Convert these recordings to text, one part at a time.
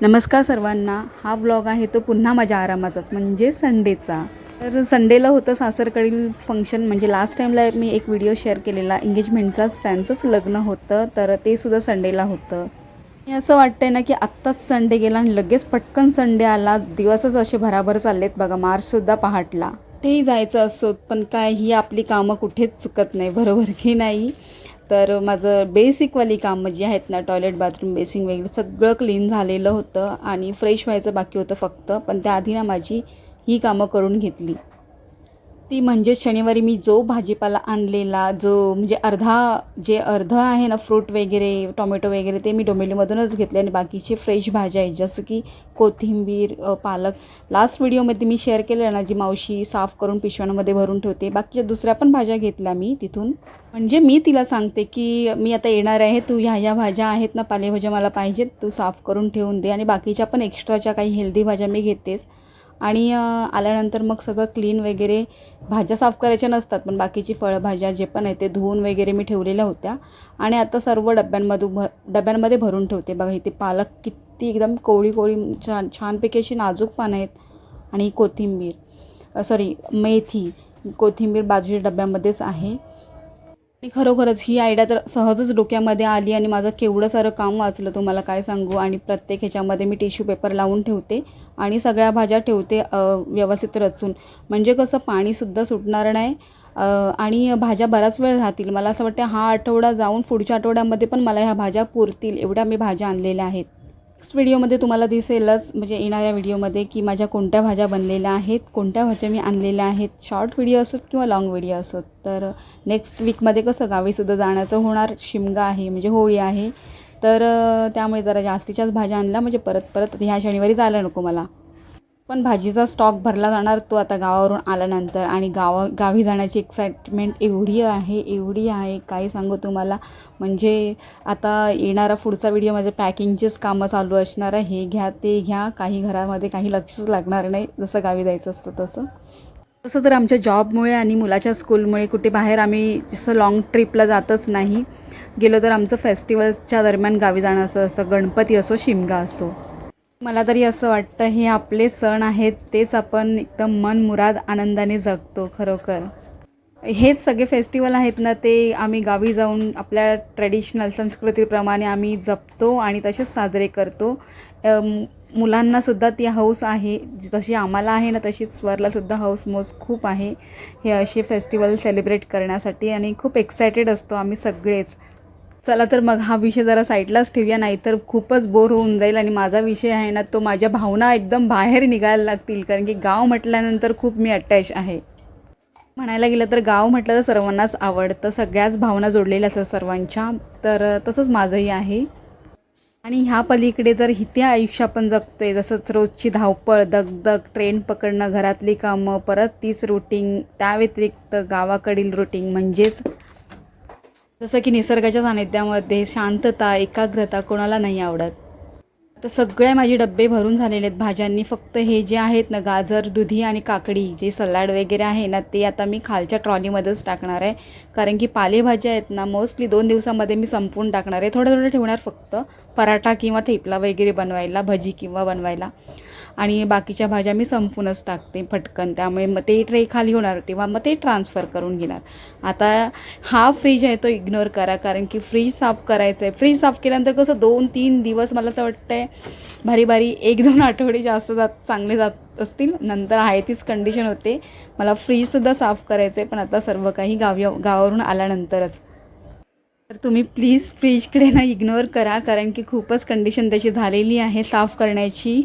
नमस्कार सर्वांना. हा व्लॉग आहे तो पुन्हा माझ्या आरामाचाच म्हणजे संडेचा तर संडेला होतं सासरकडील फंक्शन म्हणजे लास्ट टाईमला मी एक व्हिडिओ शेअर केलेला एंगेजमेंटचा त्यांचंच लग्न होतं तर ते सुद्धा संडेला होतं. मी असं वाटतंय ना की आत्ताच संडे गेला आणि लगेच पटकन संडे आला दिवसच असे भराभर चाललेत बघा मार्चसुद्धा पहाटला. कुठेही जायचं असो पण काय ही आपली कामं कुठेच चुकत नाही बरोबर की नाही? तर माझं बेसिकवाली कामं जी आहेत ना टॉयलेट बाथरूम बेसिंग वगैरे सगळं क्लीन झालेलं होतं आणि फ्रेश व्हायचं बाकी होतं फक्त. पण त्याआधी ना माझी ही कामं करून घेतली. ती म्हणजे शनिवारी मी जो भाजीपाला आणलेला जो म्हणजे अर्धा जे अर्ध आहे ना फ्रूट वगैरे टोमॅटो वगैरे ते मी डोंबिवलीमधूनच घेतले आणि बाकीचे फ्रेश भाज्या आहेत जसं की कोथिंबीर पालक. लास्ट व्हिडिओमध्ये मी शेअर केलं ना जी मावशी साफ करून पिशव्यांमध्ये भरून ठेवते. बाकीच्या दुसऱ्या पण भाज्या घेतल्या मी तिथून. म्हणजे मी तिला सांगते की मी आता येणार आहे तू ह्या ह्या भाज्या आहेत ना पालेभाज्या मला पाहिजेत तू साफ करून ठेवून दे आणि बाकीच्या पण एक्स्ट्राच्या काही हेल्दी भाज्या मी घेतेच. आणि आल्यानंतर मग सगळं क्लीन वगैरे भाज्या साफ करायच्या नसतात पण बाकीची फळभाज्या जे पण आहे ते धुवून वगैरे मी ठेवलेल्या होत्या. आणि आता सर्व डब्यांमधून भ डब्यांमध्ये भरून ठेवते. बघा इथे पालक किती एकदम कोवळी कोवळी छान छानपैकी अशी नाजूक पानं आहेत. आणि कोथिंबीर सॉरी मेथी कोथिंबीर बाजूच्या डब्यामध्येच आहे. आणि खरोखरच ही आयडिया तर सहजच डोक्यामध्ये आली आणि माझं केवढं सारं काम वाचलं तुम्हाला काय सांगू? आणि प्रत्येक ह्याच्यामध्ये मी टिश्यू पेपर लावून ठेवते आणि सगळ्या भाज्या ठेवते व्यवस्थित रचून. म्हणजे कसं पाणीसुद्धा सुटणार नाही आणि भाज्या बराच वेळ राहतील. मला असं वाटतं हा आठवडा जाऊन पुढच्या आठवड्यामध्ये पण मला ह्या भाज्या पुरतील एवढ्या मी भाज्या आणलेल्या आहेत. नेक्स्ट व्हिडिओमध्ये तुम्हाला दिसेलच म्हणजे येणाऱ्या व्हिडिओमध्ये की माझ्या कोणत्या भाज्या बनलेल्या आहेत कोणत्या भाज्या मी आणलेल्या आहेत. शॉर्ट व्हिडिओ असोत किंवा लाँग व्हिडिओ असोत. तर नेक्स्ट वीकमध्ये कसं गावीसुद्धा जाण्याचं होणार शिमगा आहे म्हणजे होळी आहे. तर त्यामुळे जरा जास्तीच्याच भाज्या आणल्या म्हणजे परत परत ह्या शनिवारी जायला नको मला. पण भाजीचा स्टॉक भरला जाणार तो आता गावावरून आल्यानंतर आणि गावा गावी जाण्याची एक्साइटमेंट एवढी आहे एवढी आहे काय सांगू तुम्हाला? म्हणजे आता येणारा पुढचा व्हिडिओ माझ्या पॅकिंगचेच कामं चालू असणार आहे. हे घ्या ते घ्या. काही घरामध्ये काही लक्षच लागणार नाही. जसं गावी जायचं असतं तसं. तसं तर आमच्या जॉबमुळे आणि मुलाच्या स्कूलमुळे कुठे बाहेर आम्ही जसं लाँग ट्रिपला जातच नाही. गेलो तर आमचं फेस्टिवल्सच्या दरम्यान गावी जाणं असं असं गणपती असो शिमगा असो. मला तरी असं वाटतं हे आपले सण आहेत तेच आपण एकदम मन मुराद आनंदाने जगतो खरोखर. हेच सगळे फेस्टिवल आहेत ना ते आम्ही गावी जाऊन आपल्या ट्रेडिशनल संस्कृतीप्रमाणे आम्ही जपतो आणि तसेच साजरे करतो. मुलांनासुद्धा ती हौस आहे जशी आम्हाला आहे ना तशीच स्वरलासुद्धा हौस मोस खूप आहे. हे असे फेस्टिवल सेलिब्रेट करण्यासाठी आणि खूप एक्सायटेड असतो आम्ही सगळेच. चला तर मग हा विषय जरा साईडलाच ठेवूया नाहीतर खूपच बोर होऊन जाईल आणि माझा विषय आहे ना तो माझ्या भावना एकदम बाहेर निघायला लागतील कारण की गाव म्हटल्यानंतर खूप मी अटॅच आहे. म्हणायला गेलं तर गाव म्हटलं तर सर्वांनाच आवडतं सगळ्याच भावना जोडलेल्या असतात सर्वांच्या तर तसंच माझंही आहे. आणि ह्या पलीकडे जर इथे आयुष्य आपण जगतोय जसंच रोजची धावपळ दगदग ट्रेन पकडणं घरातली कामं परत तीच रुटीन त्या व्यतिरिक्त गावाकडील रुटीन म्हणजेच जसं की निसर्गाच्या सानिध्यामध्ये शांतता एकाग्रता कोणाला नाही आवडत. तर सगळे माझे डब्बे भरून झालेले आहेत. भाज्यांनी फक्त हे जे आहेत ना गाजर दुधी आणि काकडी जे सलाड वगैरे आहे ना ते आता मी खालच्या ट्रॉलीमध्येच टाकणार आहे. कारण की पालेभाज्या आहेत ना मोस्टली दोन दिवसामध्ये मी संपवून टाकणार आहे. थोडं थोडं ठेवणार फक्त पराठा किंवा ठेपला वगैरे बनवायला भजी किंवा बनवायला. आणि बाकीच्या भाज्या मी संपूनच टाकते पटकन. त्यामुळे मग ते ट्रे खाली होणार तेव्हा मग ते ट्रान्सफर करून घेणार. आता हा फ्रीज आहे तो इग्नोर करा कारण की फ्रीज साफ करायचं आहे फ्रीज साफ केल्यानंतर कसं दोन तीन दिवस मला असं वाटतं आहे भारी भारी एक दोन आठवडे जास्त जात चांगले जात असतील. नंतर आहे तीच कंडिशन होते. मला फ्रीजसुद्धा साफ करायचं आहे पण आता सर्व काही गावी गावावरून आल्यानंतरच. तर तुम्ही प्लीज फ्रीजकडे ना इग्नोर करा कारण की खूपच कंडिशन त्याची झालेली आहे साफ करण्याची.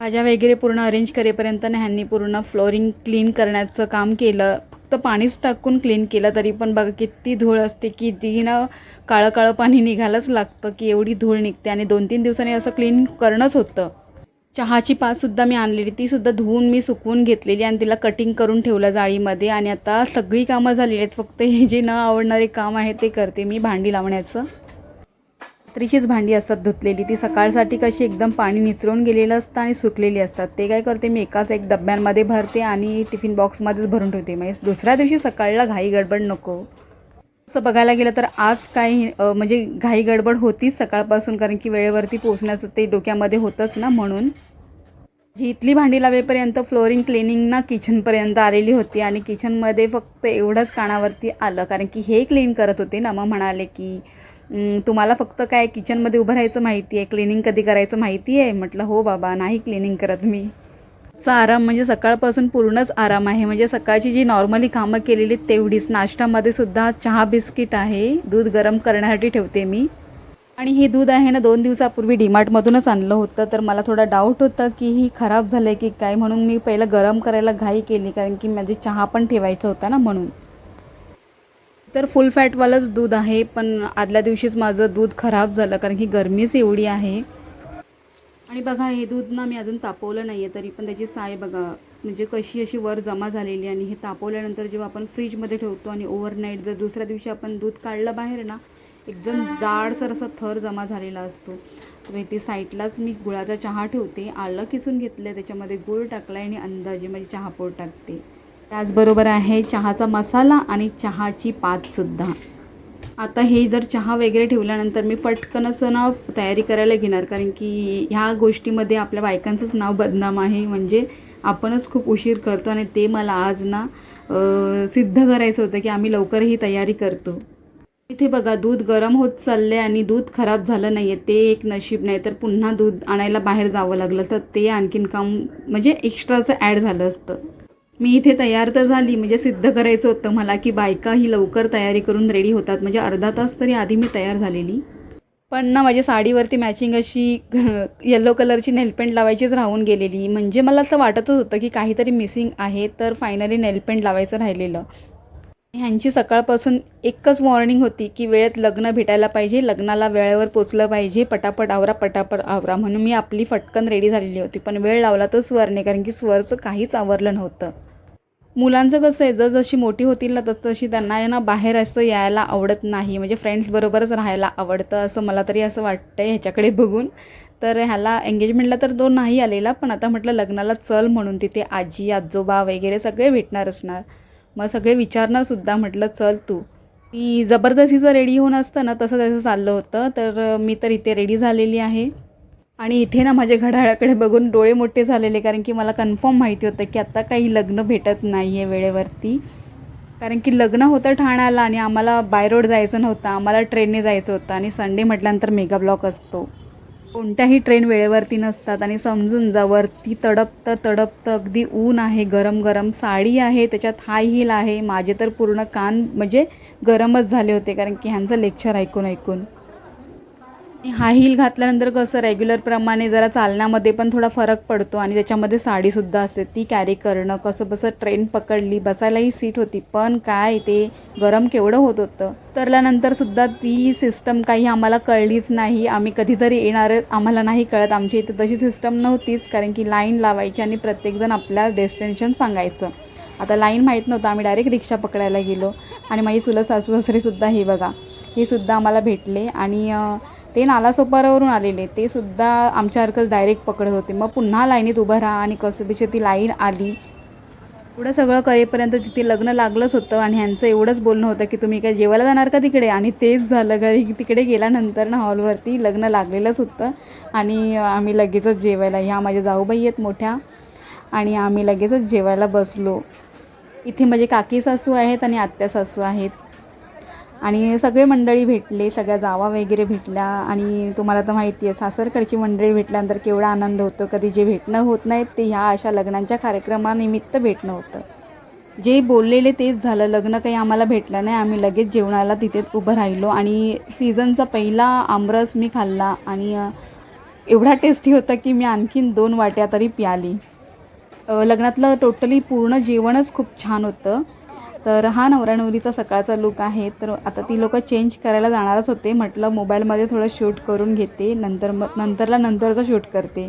भाज्या वगैरे पूर्ण अरेंज करेपर्यंत ना ह्यांनी पूर्ण फ्लोरिंग क्लीन करण्याचं काम केलं. फक्त पाणीच टाकून क्लीन केलं तरी पण बघा किती धूळ असते की ती ना काळं काळं पाणी निघायलाच लागतं की एवढी धूळ निघते आणि दोन तीन दिवसांनी असं क्लीन करणंच होतं. चहाची पातसुद्धा मी आणलेली तीसुद्धा धुवून मी सुकवून घेतलेली आणि तिला कटिंग करून ठेवलं जाळीमध्ये आणि आता सगळी कामं झालेली आहेत. फक्त हे जे न आवडणारे काम आहे ते करते मी भांडी लावण्याचं. रात्रीचीच भांडी असतात धुतलेली. ती सकाळसाठी कशी एकदम पाणी निचरून गेलेलं असतं आणि सुकलेली असतात. ते काय करते मी एकाच एक डब्यांमध्ये भरते आणि टिफिन बॉक्समध्येच भरून ठेवते. म्हणजे दुसऱ्या दिवशी सकाळला घाई गडबड नको. असं बघायला गेलं तर आज काही म्हणजे घाई गडबड होतीच सकाळपासून कारण की वेळेवरती पोहोचण्याचं ते डोक्यामध्ये होतंच ना म्हणून. जी इथली भांडी लावेपर्यंत फ्लोरिंग क्लिनिंग ना किचनपर्यंत आलेली होती आणि किचनमध्ये फक्त एवढंच कानावरती आलं. कारण की हे क्लीन करत होते ना मग म्हणाले की तुम्हाला फक्त काय किचनमध्ये उभं राहायचं माहिती आहे क्लिनिंग कधी करायचं माहिती आहे म्हटलं हो बाबा नाही क्लिनिंग करत मी. चा आराम म्हणजे सकाळपासून पूर्णच आराम आहे. म्हणजे सकाळची जी नॉर्मली कामं केलेली तेवढीच. नाश्त्यामध्ये सुद्धा चहा बिस्किट आहे. दूध गरम करण्यासाठी ठेवते मी. आणि हे दूध आहे ना दोन दिवसापूर्वी डीमार्टमधूनच आणलं होतं. तर मला थोडा डाऊट होता की ही खराब झालं आहे की काय? म्हणून मी पहिलं गरम करायला घाई केली. कारण की माझी चहा पण ठेवायचा होता ना म्हणून. तर फुल फॅटवालंच दूध आहे पण आदल्या दिवशीच माझं दूध खराब झालं कारण की गरमीच एवढी आहे. आणि बघा हे दूध ना मी अजून तापवलं नाही आहे तरी पण त्याची साय बघा म्हणजे कशी अशी वर जमा झालेली आणि हे तापवल्यानंतर जेव्हा आपण फ्रीजमध्ये ठेवतो आणि ओव्हरनाईट जर दुसऱ्या दिवशी आपण दूध काढलं बाहेर ना एकदम जाडसर असा थर जमा झालेला असतो. तर इथे साईडलाच मी गुळाचा चहा ठेवते आलं किसून घेतलं त्याच्यामध्ये गुळ टाकला आणि अंदाजे माझी चहापूड टाकते. त्याचबरोबर आहे चहाचा मसाला आणि चहाची पातसुद्धा आता हे जर चहा वगैरे ठेवल्यानंतर मी पटकनच ना तयारी करायला घेणार. कारण की ह्या गोष्टीमध्ये आपल्या बायकांचंच नाव बदनाम आहे. म्हणजे आपणच खूप उशीर करतो आणि ते मला आज ना सिद्ध करायचं होतं की आम्ही लवकरही तयारी करतो. इथे बघा दूध गरम होत चालले आणि दूध खराब झालं नाही आहे ते एक नशीब नाही तर पुन्हा दूध आणायला बाहेर जावं लागलं. तर ते आणखीन काम म्हणजे एक्स्ट्राचं ॲड झालं असतं. मी इथे तयार तर झाली म्हणजे सिद्ध करायचं होतं मला की बायका ही लवकर तयारी करून रेडी होतात म्हणजे अर्धा तास तरी आधी मी तयार झालेली. पण ना माझ्या साडीवरती मॅचिंग अशी येलो कलरची नेलपेंट लावायचीच राहून गेलेली. म्हणजे मला असं वाटतच होतं की काहीतरी मिसिंग आहे तर फायनली नेलपेंट लावायचं राहिलेलं. ह्यांची सकाळपासून एकच वॉर्निंग होती की वेळेत लग्न भेटायला पाहिजे लग्नाला वेळेवर पोचलं पाहिजे पटापट आवरा पटापट आवरा म्हणून मी आपली फटकन रेडी झालेली होती. पण वेळ लावला तो स्वरने कारण की स्वरचं काहीच आवरलं नव्हतं. मुलांचं कसं आहे जसजशी मोठी होतील ना तसतशी त्यांना आहे ना बाहेर असं यायला आवडत नाही. म्हणजे फ्रेंड्सबरोबरच राहायला आवडतं असं मला तरी असं वाटतं आहे ह्याच्याकडे बघून. तर ह्याला एंगेजमेंटला तर तो नाही आलेला पण आता म्हटलं लग्नाला चल म्हणून तिथे आजी आजोबा वगैरे सगळे भेटणार असणार. मग सगळे विचारणारसुद्धा म्हटलं चल तू. ती जबरदस्तीचं रेडी होऊन असतं ना तसं त्याचं चाललं होतं. तर मी तर इथे रेडी झालेली आहे. आणि इथे ना माझ्या घड्याळाकडे बघून डोळे मोठे झालेले कारण की मला कन्फर्म माहिती होतं की आत्ता काही लग्न भेटत नाही आहे वेळेवरती. कारण की लग्न होतं ठाण्याला आणि आम्हाला बाय रोड जायचं नव्हतं आम्हाला ट्रेनने जायचं होतं आणि संडे म्हटल्यानंतर मेगा ब्लॉक असतो. कोणत्याही ट्रेन वेळेवरती नसतात आणि समजून जा वरती तडपतं तडपतं अगदी ऊन आहे गरम गरम साडी आहे त्याच्यात हाय हिल आहे माझे तर पूर्ण कान म्हणजे गरमच झाले होते कारण की ह्यांचं लेक्चर ऐकून ऐकून. हाय हिल घातल्यानंतर कसं रेग्युलरप्रमाणे जरा चालण्यामध्ये पण थोडा फरक पडतो आणि त्याच्यामध्ये साडीसुद्धा असते. ती कॅरी करणं कसं बसं ट्रेन पकडली बसायलाही सीट होती. पण काय ते गरम केवढं होत होतं. तरल्यानंतरसुद्धा ती सिस्टम काही आम्हाला कळलीच नाही. आम्ही कधीतरी येणार आम्हाला नाही कळत. आमच्या इथे तशी सिस्टम नव्हतीच कारण की लाईन लावायची आणि प्रत्येकजण आपल्या डेस्टिनेशन सांगायचं. आता लाईन माहीत नव्हतं. आम्ही डायरेक्ट रिक्षा पकडायला गेलो. आणि माझी चुलत सासू सासरेसुद्धा हे बघा हे सुद्धा आम्हाला भेटले. आणि ते नालासोपारावरून आलेले. ते सुद्धा आमच्यासारखंच डायरेक्ट पकडत होते. मग पुन्हा लाईनीत उभं राहा आणि कसं ती लाईन आली. एवढं सगळं करेपर्यंत तिथे लग्न लागलंच होतं आणि ह्यांचं एवढंच बोलणं होतं की तुम्ही काय जेवायला जाणार का तिकडे? आणि तेच झालं घरी. तिकडे गेल्यानंतर ना हॉलवरती लग्न लागलेलंच होतं. आणि आम्ही लगेचच जेवायला ह्या माझ्या जाऊबाई आहेत मोठ्या आणि आम्ही लगेचच जेवायला बसलो. इथे माझे काकी सासू आहेत आणि आत्या सासू आहेत. आणि सगळे मंडळी भेटले सगळ्या जावा वगैरे भेटल्या आणि तुम्हाला तर माहिती आहे सासरकडची मंडळी भेटल्यानंतर केवढा आनंद होतो. कधी जे भेटणं होत नाहीत ते ह्या अशा लग्नांच्या कार्यक्रमानिमित्त भेटणं होतं. जे बोललेले तेच झालं. लग्न काही आम्हाला भेटलं नाही. आम्ही लगेच जेवणाला तिथे उभं राहिलो आणि सीझनचा पहिला आमरस मी खाल्ला आणि एवढा टेस्टी होता की मी आणखीन दोन वाट्या तरी प्याली. लग्नातलं टोटली पूर्ण जेवणच खूप छान होतं. तर हा नवरा नवरीचा सकाळचा लुक आहे. तर आता ती लोकं चेंज करायला जाणारच होते. म्हटलं मोबाईलमध्ये थोडं शूट करून घेते. नंतर मग नंतरला नंतरचं शूट करते.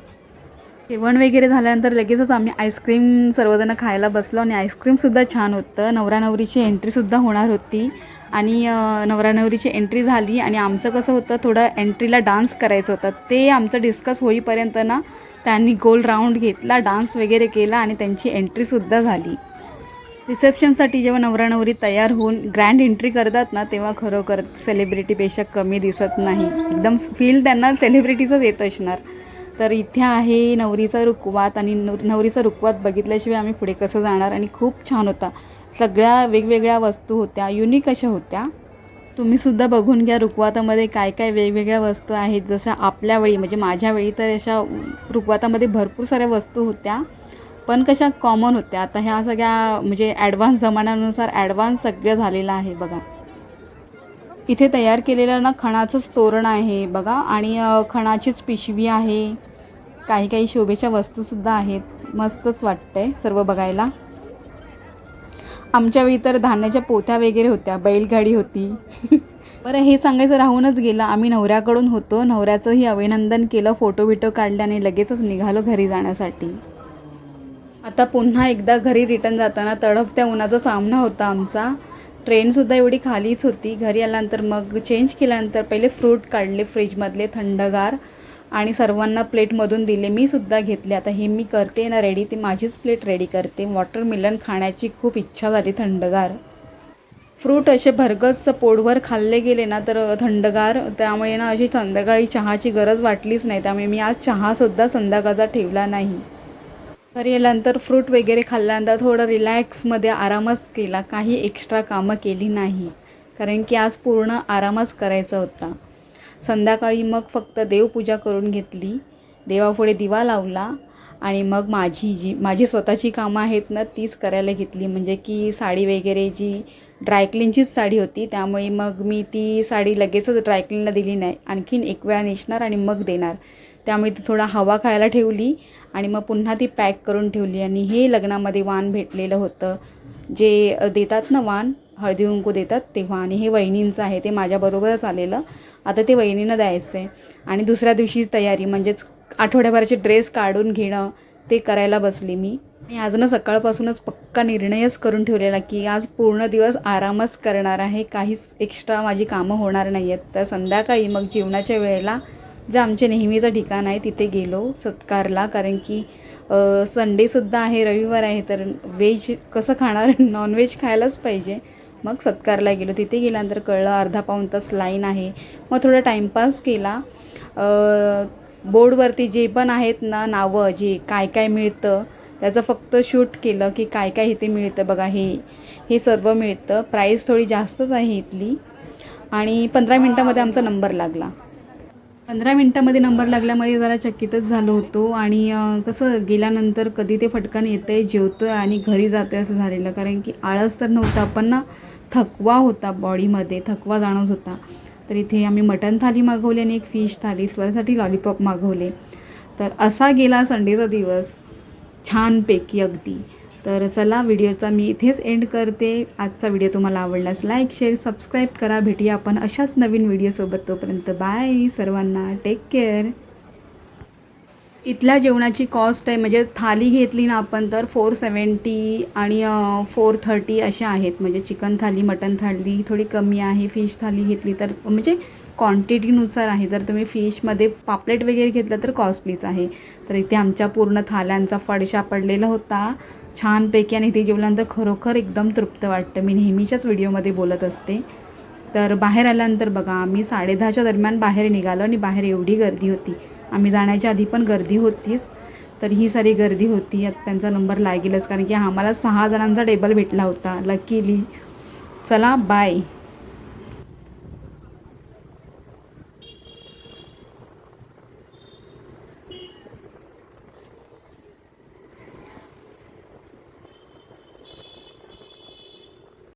जेवण वगैरे झाल्यानंतर लगेचच आम्ही आईस्क्रीम सर्वजण खायला बसलो आणि आईस्क्रीमसुद्धा छान होतं. नवरा नवरीची एंट्रीसुद्धा होणार होती. आणि नवरा नवरीची एंट्री झाली आणि आमचं कसं होतं थोडं एंट्रीला डान्स करायचं होतं. ते आमचं डिस्कस होईपर्यंत ना त्यांनी गोल राऊंड घेतला डान्स वगैरे केला आणि त्यांची एंट्रीसुद्धा झाली. रिसेप्शनसाठी जेव्हा नवरा नवरी तयार होऊन ग्रँड एंट्री करतात ना तेव्हा खरोखर सेलिब्रिटीपेक्षा कमी दिसत नाही. एकदम फील त्यांना सेलिब्रिटीचंच येत असणार. तर इथे आहे नवरीचा रुकवात आणि नवरीचा रुकवात बघितल्याशिवाय आम्ही पुढे कसं जाणार? आणि खूप छान होता. सगळ्या वेगवेगळ्या वस्तू होत्या युनिक अशा होत्या. तुम्हीसुद्धा बघून घ्या रुकवातामध्ये काय काय वेगवेगळ्या वस्तू आहेत. जसं आपल्या वेळी म्हणजे माझ्या वेळी तर अशा रुकवातामध्ये भरपूर साऱ्या वस्तू होत्या. पण कशा कॉमन होत्या? आता ह्या सगळ्या म्हणजे ॲडव्हान्स जमान्यानुसार ॲडव्हान्स सगळं झालेलं आहे बघा. इथे तयार केलेलं ना खणाचंच तोरण आहे बघा आणि खणाचीच पिशवी आहे. काही काही शोभेच्या वस्तूसुद्धा आहेत. मस्तच वाटतंय सर्व बघायला. आमच्या वेळी तर धान्याच्या पोत्या वगैरे होत्या बैलगाडी होती. बरं हे सांगायचं राहूनच गेलं. आम्ही नवऱ्याकडून होतो. नवऱ्याचंही अभिनंदन केलं फोटो बिटो काढल्याने लगेचच निघालो घरी जाण्यासाठी. आता पुन्हा एकदा घरी रिटर्न जाताना तडफत्या उन्हाचा सामना होता आमचा. ट्रेनसुद्धा एवढी खालीच होती. घरी आल्यानंतर मग चेंज केल्यानंतर पहिले फ्रूट काढले फ्रीजमधले थंडगार आणि सर्वांना प्लेटमधून दिले. मी सुद्धा घेतले. आता हे मी करते ना रेडी ती माझीच प्लेट रेडी करते. वॉटरमेलन खाण्याची खूप इच्छा झाली थंडगार. फ्रूट असे भरगच पोटभर खाल्ले गेले ना तर थंडगार. त्यामुळे ना अशी संध्याकाळी चहाची गरज वाटलीच नाही. त्यामुळे मी आज चहासुद्धा संध्याकाळचा ठेवला नाही. घरी आल्यानंतर फ्रूट वगैरे खाल्ल्यानंतर थोडं रिलॅक्समध्ये आरामच केला. काही एक्स्ट्रा कामं केली नाही. कारण की आज पूर्ण आरामच करायचा होता. संध्याकाळी मग फक्त देवपूजा करून घेतली. देवापुढे दिवा लावला आणि मग माझी जी माझी स्वतःची कामं आहेत ना तीच करायला घेतली. म्हणजे की साडी वगैरे जी ड्रायक्लीनचीच साडी होती त्यामुळे मग मी ती साडी लगेचच ड्रायक्लीनला दिली नाही. आणखीन एक वेळा नेसणार आणि मग देणार. त्यामुळे ती थोडा हवा खायला ठेवली आणि मग पुन्हा ती पॅक करून ठेवली आणि हे लग्नामध्ये वाण भेटलेलं होतं. जे देतात ना वाण हळदी कुंकू देतात तेव्हा आणि हे वहिनींचं आहे ते माझ्याबरोबरच आलेलं. आता ते वहिनीनं द्यायचं आहे आणि दुसऱ्या दिवशी तयारी म्हणजेच आठवड्याभराचे ड्रेस काढून घेणं ते करायला बसली मी. आणि आज ना सकाळपासूनच पक्का निर्णयच करून ठेवलेला की आज पूर्ण दिवस आरामच करणार आहे. काहीच एक्स्ट्रा माझी कामं होणार नाही आहेत तर संध्याकाळी मग जेवणाच्या वेळेला जे आमचे नेहमीचं ठिकाण आहे तिथे गेलो सत्कारला. कारण की संडेसुद्धा आहे रविवार आहे तर व्हेज कसं खाणार? नॉनव्हेज खायलाच पाहिजे. मग सत्कारला गेलो. तिथे गेल्यानंतर कळलं अर्धा पाऊण तास लाईन आहे. मग थोडा टाईमपास केला. बोर्डवरती जे पण आहेत ना नावं जे काय काय मिळतं त्याचं फक्त शूट केलं की काय काय इथे मिळतं. बघा हे हे सर्व मिळतं. प्राईस थोडी जास्तच आहे इथली. आणि पंधरा मिनटामध्ये आमचा नंबर लागला. पंधरा मिनटामध्ये नंबर लागल्यामध्ये जरा चकितच झालो होतो आणि कसं गेल्यानंतर कधी ते फटकन येतं आहे जेवतो आहे आणि घरी जातो आहे असं झालेलं. कारण की आळस तर नव्हता पण ना थकवा होता बॉडीमध्ये थकवा जाणवत होता. तर इथे आम्ही मटन थाली मागवली आणि एक फिश थाली स्वरासाठी लॉलीपॉप मागवले. तर असा गेला संडेचा दिवस छानपैकी अगदी. तर चला व्हिडिओचा मी इथेच एंड करते. आजचा व्हिडिओ तुम्हाला आवडलाच लाईक शेअर सबस्क्राईब करा. भेटूया आपण अशाच नवीन व्हिडिओसोबत तोपर्यंत बाय सर्वांना. टेक केअर इथल्या जेवणाची कॉस्ट आहे. म्हणजे थाली घेतली ना आपण तर फोर सेवन्टी आणि फोर थर्टी अशा आहेत. म्हणजे चिकन थाली मटन थाली थोडी कमी आहे. फिश थाली घेतली तर म्हणजे क्वांटिटीनुसार आहे. जर तुम्ही फिशमध्ये पापलेट वगैरे घेतलं तर कॉस्टलीच आहे. तर इथे आमच्या पूर्ण थाल्यांचा फडशा पडलेला होता. छानपैकी आणि ते जेवल्यानंतर खरोखर एकदम तृप्त वाटतं. मी नेहमीच्याच व्हिडिओमध्ये बोलत असते. तर बाहेर आल्यानंतर बघा आम्ही साडेदहाच्या दरम्यान बाहेर निघालो आणि बाहेर एवढी गर्दी होती. आम्ही जाण्याच्या आधी पण गर्दी होतीच. तर ही सारी गर्दी होती. त्यांचा नंबर लागेलच कारण की आम्हाला सहा जणांचा टेबल भेटला होता. लकीली चला बाय